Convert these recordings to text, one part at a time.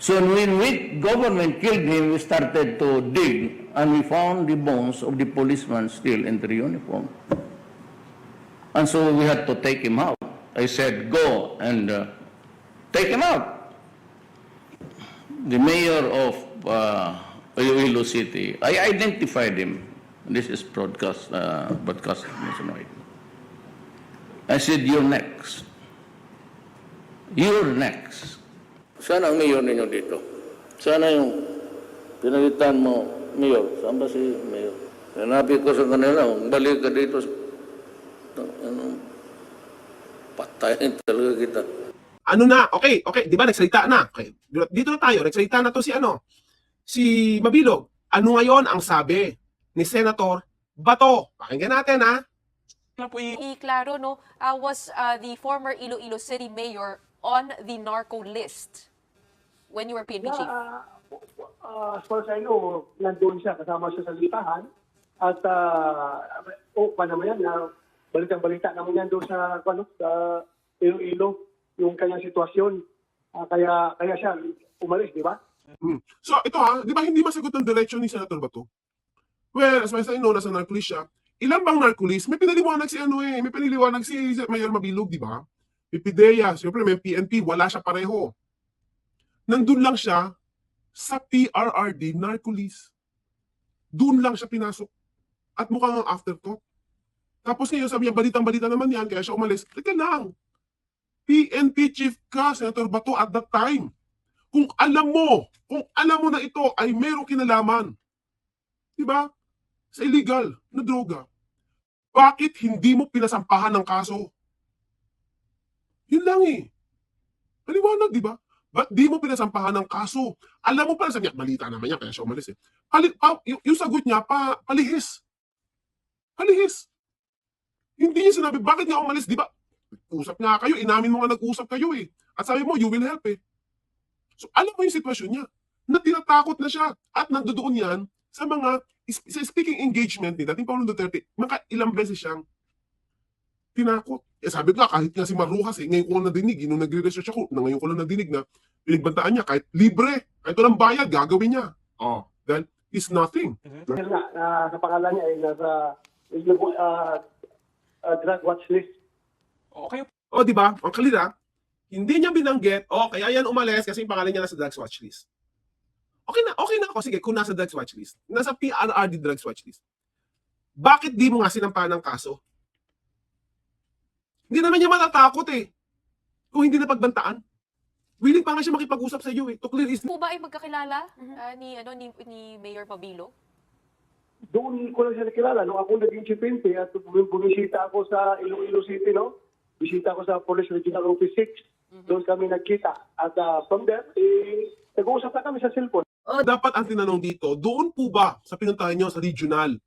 So when we government killed him, we started to dig, and we found the bones of the policeman still in the uniform. And so we had to take him out. I said, go and uh, take him out. The mayor of uh, City, I identified him. This is broadcast, uh, broadcast. I said, you're next. You're next. Sana ang mayor ninyo dito? Sana yung pinalitan mo, mayor. Saan ba si mayor? Sinabi ko sa kanila, balik ka dito. Ano, patayin talaga kita. ano na, okay, okay, di ba, nagsalita na. Okay, dito na tayo, nagsalita na to si ano, si Mabilog. Ano ngayon ang sabi ni Senator Bato? Pakinggan natin ha. Iklaro, no, uh, was uh, the former Iloilo City Mayor on the narco list when you were PNP chief? Yeah, uh, as far as I know, nandun siya, kasama siya sa listahan. At, uh, oh, paano mo yan, na balitang-balita naman yan doon sa, ano, sa Iloilo, yung kanyang sitwasyon. Ah, kaya, kaya siya umalis, di ba? Hmm. So ito ha, di ba hindi masagot ng diretsyon ni Senator Bato? Well, as far as I know, nasa narcolis siya. Ilan bang narcolis? May pinaliwanag si ano eh, may pinaliwanag si Mayor Mabilog, di ba? May PIDEA, siyempre may PNP, wala siya pareho. Nandun lang siya sa PRRD narcolis. Doon lang siya pinasok. At mukhang ang afterthought. Tapos ngayon sabi niya, balitang-balita naman yan, kaya siya umalis. Teka lang. PNP chief ka, Senator Bato, at that time kung alam mo, kung alam mo na ito ay merong kinalaman, di ba? Sa illegal na droga, bakit hindi mo pinasampahan ng kaso? Yun lang eh. Maliwanag, di ba? Ba't di mo pinasampahan ng kaso? Alam mo pala, sabi niya, balita naman niya, kaya siya umalis eh. Pali, pa, yung, yung sagot niya, pa, palihis. Palihis. Hindi niya sinabi, bakit nga umalis? Di ba? Usap nga kayo, inamin mo nga nag-usap kayo eh. At sabi mo, you will help eh. So alam mo yung sitwasyon niya, na tinatakot na siya at nandoon yan sa mga sa speaking engagement ni dating Pangulong Duterte, maka ilang beses siyang tinakot. Eh sabi ko nga, kahit nga si Maruhas eh, ngayon ko lang nadinig, eh, nung nagre-research ako, na ngayon ko lang nadinig na pinagbantaan niya, kahit libre, kahit walang bayad, gagawin niya. Oh, dahil is nothing. Dahil nga, na, sa pangalan niya ay nasa uh, uh, drug watch list. Okay O, di ba? Ang kalira, hindi niya binanggit, o kaya yan umalis kasi yung pangalan niya nasa drugs watch list. Okay na, okay na ako. Sige, kung nasa drugs watch list, nasa PRRD drugs watch list, bakit di mo nga sinampahan ng kaso? Hindi naman niya matatakot eh. Kung hindi na pagbantaan. Willing pa nga siya makipag-usap sa iyo eh. To clear his Po ba ay magkakilala ah, ni ano ni, ni Mayor Pabilo? Doon ko lang siya nakilala. Nung ako naging PNP at bum- bumisita ako sa Iloilo City, no? Bisita ako sa Police Regional Office 6. Doon kami nagkita. At uh, from there, eh, nag-uusap na kami sa cellphone. dapat ang tinanong dito, doon po ba sa pinuntahan nyo sa regional,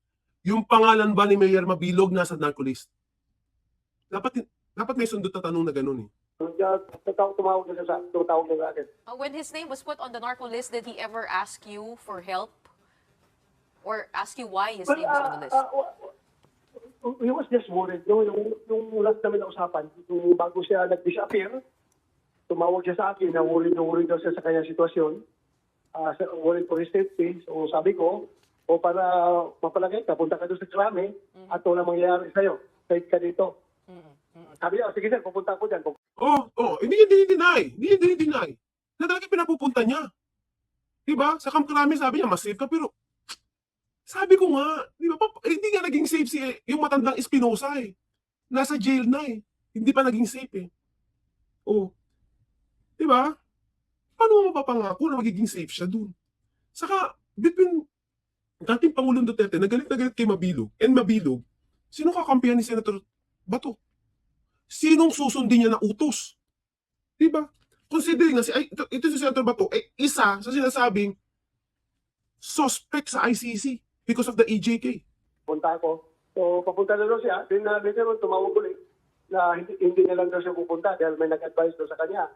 yung pangalan ba ni Mayor Mabilog nasa narcolist? Dapat dapat may sundot na tanong na ganun eh. Tumawag na siya sa tumawag na sa akin. Uh, when his name was put on the narco list, did he ever ask you for help? Or ask you why his Well, name was on the list? uh, uh, uh, he was just worried. No? Yung, yung last namin na usapan, yung bago siya nag-disappear, tumawag siya sa akin na worried na worried daw siya sa kanyang sitwasyon. Uh, sa, worried for his safety. So sabi ko, o para mapalagay ka, punta ka doon sa krami at wala mangyayari sa'yo. Safe ka dito. Sabi niya, sige sir, pupunta ako dyan. Oh, oh, hindi niya dinideny. Hindi niya dinideny. Na talaga pinapupunta niya. Diba? Sa Camp Crame sabi niya, mas safe ka, pero sabi ko nga, di ba, pap- hindi nga naging safe si yung matandang Espinosa eh. Nasa jail na eh. Hindi pa naging safe eh. Oh. Di ba? Paano mo mapapangako na magiging safe siya dun? Saka, between dating Pangulong Duterte, nagalit na galit kay Mabilog, and Mabilog, sino kakampihan ni Senator Bato? Sinong susundin niya na utos? Di ba? Considering na si, ay, ito, ito si Senator Bato, eh, isa sa sinasabing suspect sa ICC because of the EJK. Punta ako. So papunta na daw siya. Then uh, later on, tumawag ulit na hindi, hindi na lang daw siya pupunta dahil may nag-advise daw sa kanya.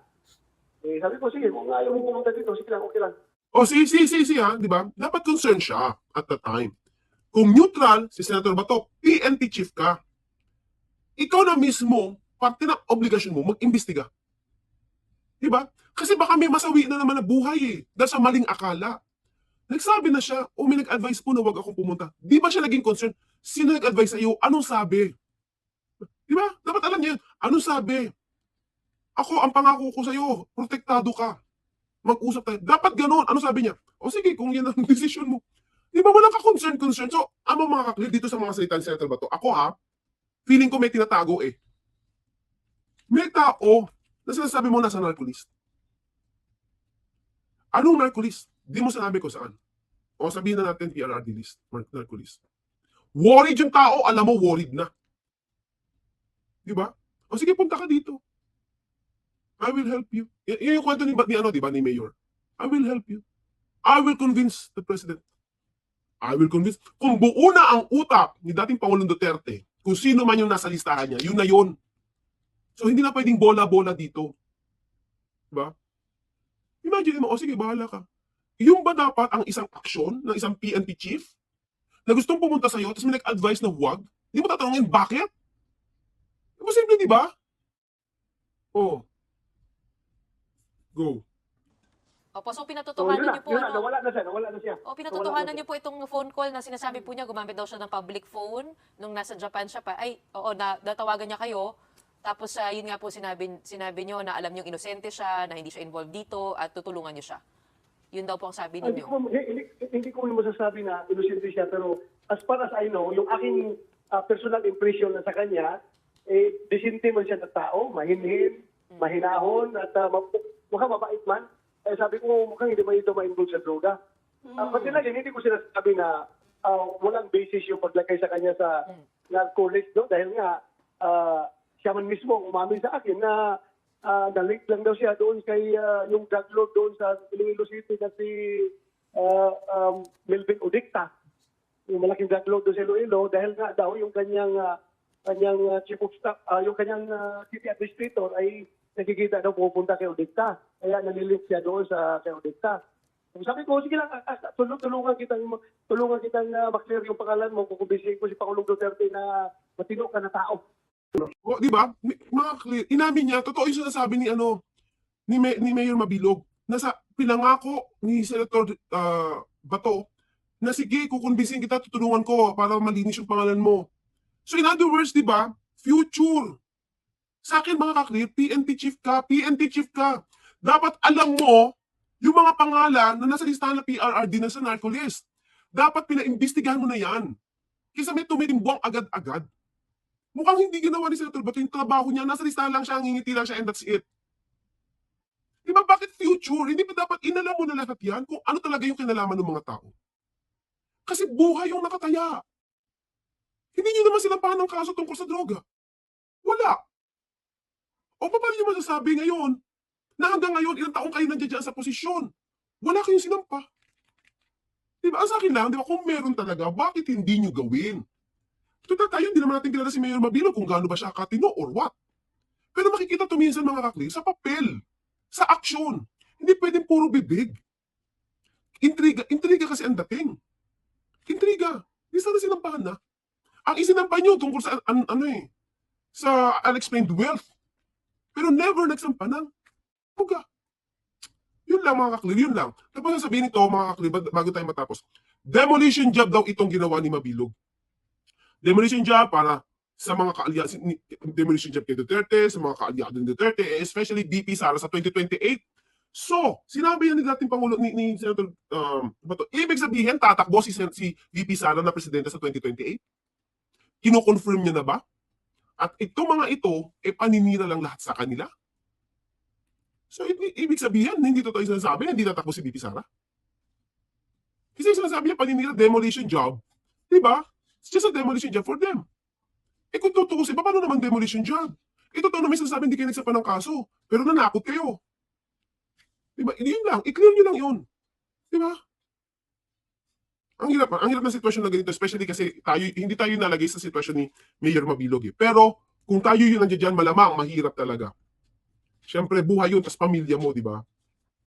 Eh, sabi ko, sige, kung ayaw mo pumunta dito, sige lang, okay lang. O si, si, si, si, ha, di ba? Dapat concerned siya at the time. Kung neutral, si Senator Bato, PNP chief ka, ikaw na mismo, parte ng obligasyon mo, mag-imbestiga. Di ba? Kasi baka may masawi na naman na buhay eh. Dahil sa maling akala. Nagsabi na siya, o may nag-advise po na huwag akong pumunta. Di ba siya naging concern? Sino nag-advise sa iyo? Anong sabi? Di ba? Dapat alam niya, anong sabi? Ako, ang pangako ko sa iyo, protektado ka. Mag-usap tayo. Dapat ganun. Ano sabi niya? O sige, kung yan ang desisyon mo. Di ba walang ka-concern-concern? So, ano mga kaklir dito sa mga salita ni Senator Bato? Ako ha, feeling ko may tinatago eh. May tao na sinasabi mo nasa narcolist. Anong narcolist? Di mo sinabi ko saan. O sabihin na natin PRRD list, nar- narcolist. Worried yung tao, alam mo, worried na. Di ba? O sige, punta ka dito. I will help you. Y- yun yung kwento ni, ni, ano, di ba, ni Mayor. I will help you. I will convince the President. I will convince. Kung buo na ang utak ni dating Pangulong Duterte, kung sino man yung nasa listahan niya, yun na yun. So, hindi na pwedeng bola-bola dito. Diba? Imagine mo, o sige, bahala ka. Yung ba dapat ang isang aksyon ng isang PNP chief na gustong pumunta sa'yo, tapos may nag-advise na huwag? Hindi mo tatanungin, bakit? Imposible, di ba? Oh. Go. Opo, so So, pinatotohanan na, niyo po, yun na, ano? nawala na siya, nawala na siya. O pinatotohanan niyo po itong phone call na sinasabi po niya, gumamit daw siya ng public phone nung nasa Japan siya pa. Ay, oo, na, natawagan niya kayo. Tapos ah, yun nga po sinabi, sinabi niyo na alam niyo inosente siya, na hindi siya involved dito at tutulungan niyo siya. Yun daw po ang sabi Ah, Hindi ninyo. ko, hindi, hindi, ko masasabi na inosente siya, pero as far as I know, yung aking ah, personal impression na sa kanya, eh, disente man siya na tao, mahinhin, mahinahon, at uh, mukhang mabait man. Eh, sabi ko, mukhang hindi man ito ma-involve sa droga. Mm. pati lang, hindi ko sinasabi na ah, walang basis yung paglagay sa kanya sa narco list, no? dahil nga, ah, siya man mismo umamin sa akin na uh, na-link lang daw siya doon kay ah, yung drug lord doon sa Iloilo City na si ah, um, Melvin Udicta. Yung malaking drug lord doon sa Iloilo dahil nga daw yung kanyang ah, kanyang ah, chief of staff, ah, yung kanyang ah, city administrator ay nakikita daw pupunta kay Udicta. Kaya nalilink siya doon sa kay. So, sabi ko, sige lang, ah, ah, tulung, tulungan kitang, tulungan kitang uh, maklear yung pangalan mo. Kukumbisihin ko si Pangulong Duterte na matino ka na tao. O, di ba? Mga clear. Inamin niya, totoo yung sinasabi ni ano, ni, May- ni Mayor Mabilog. Nasa pinangako ni Senator ah, Bato na sige, kukumbinsin kita, tutulungan ko para malinis yung pangalan mo. So in other words, di ba? Future. Sa akin mga kaklir, PNP chief ka, PNP chief ka. Dapat alam mo yung mga pangalan na nasa listahan ng PRRD na sa narco list. Dapat pinaimbestigahan mo na yan. Kisa may tumitimbang agad-agad. Mukhang hindi ginawa ni Senator Bato yung trabaho niya. Nasa listahan lang siya, ngingiti lang siya, and that's it. Di ba, bakit future? Hindi ba dapat inalam mo na lahat yan kung ano talaga yung kinalaman ng mga tao? Kasi buhay yung nakataya. Hindi nyo naman sinampahan ng kaso tungkol sa droga. Wala. O pa paano nyo masasabi ngayon na hanggang ngayon, ilang taong kayo nandiyan sa posisyon? Wala kayong sinampa. Di ba? Ang sa akin lang, di ba, kung meron talaga, bakit hindi nyo gawin? Total tayo, hindi naman natin kilala si Mayor Mabilo kung gaano ba siya katino or what. Pero makikita tuminsan mga kakli sa papel, sa aksyon. Hindi pwedeng puro bibig. Intriga, intriga kasi ang dating. Intriga. Hindi sana sinampahan na. Ang isinampa nyo tungkol sa an- ano eh, sa unexplained wealth. Pero never nagsampa ng puga. Yun lang mga kakli, yun lang. Tapos sasabihin nito mga kakli, bag- bago tayo matapos. Demolition job daw itong ginawa ni Mabilog demolition job para sa mga kaalyado, demolition job kay Duterte, sa mga kaalyado ni Duterte, eh, especially BP Sara sa 2028. So, sinabi yan ni dating Pangulo, ni, ni Senator um, Bato, ibig sabihin, tatakbo si, si VP Sara na presidente sa 2028? Kino-confirm niya na ba? At itong mga ito, eh, paninira lang lahat sa kanila? So, ibig sabihin, hindi totoo yung sinasabi na hindi tatakbo si VP Sara? Kasi sinasabi niya, paninira, demolition job. Di ba? It's just a demolition job for them. Eh kung tutuusin, paano naman demolition job? Ito to na may sinasabi hindi kayo nagsampa ng kaso, pero nanakot kayo. Diba? Yun lang, i-clear nyo lang yun. Diba? Ang hirap, ang hirap ng sitwasyon na ganito, especially kasi tayo, hindi tayo nalagay sa sitwasyon ni Mayor Mabilog eh. Pero, kung tayo yun nandiyan dyan, malamang, mahirap talaga. Siyempre, buhay yun, tas pamilya mo, di ba?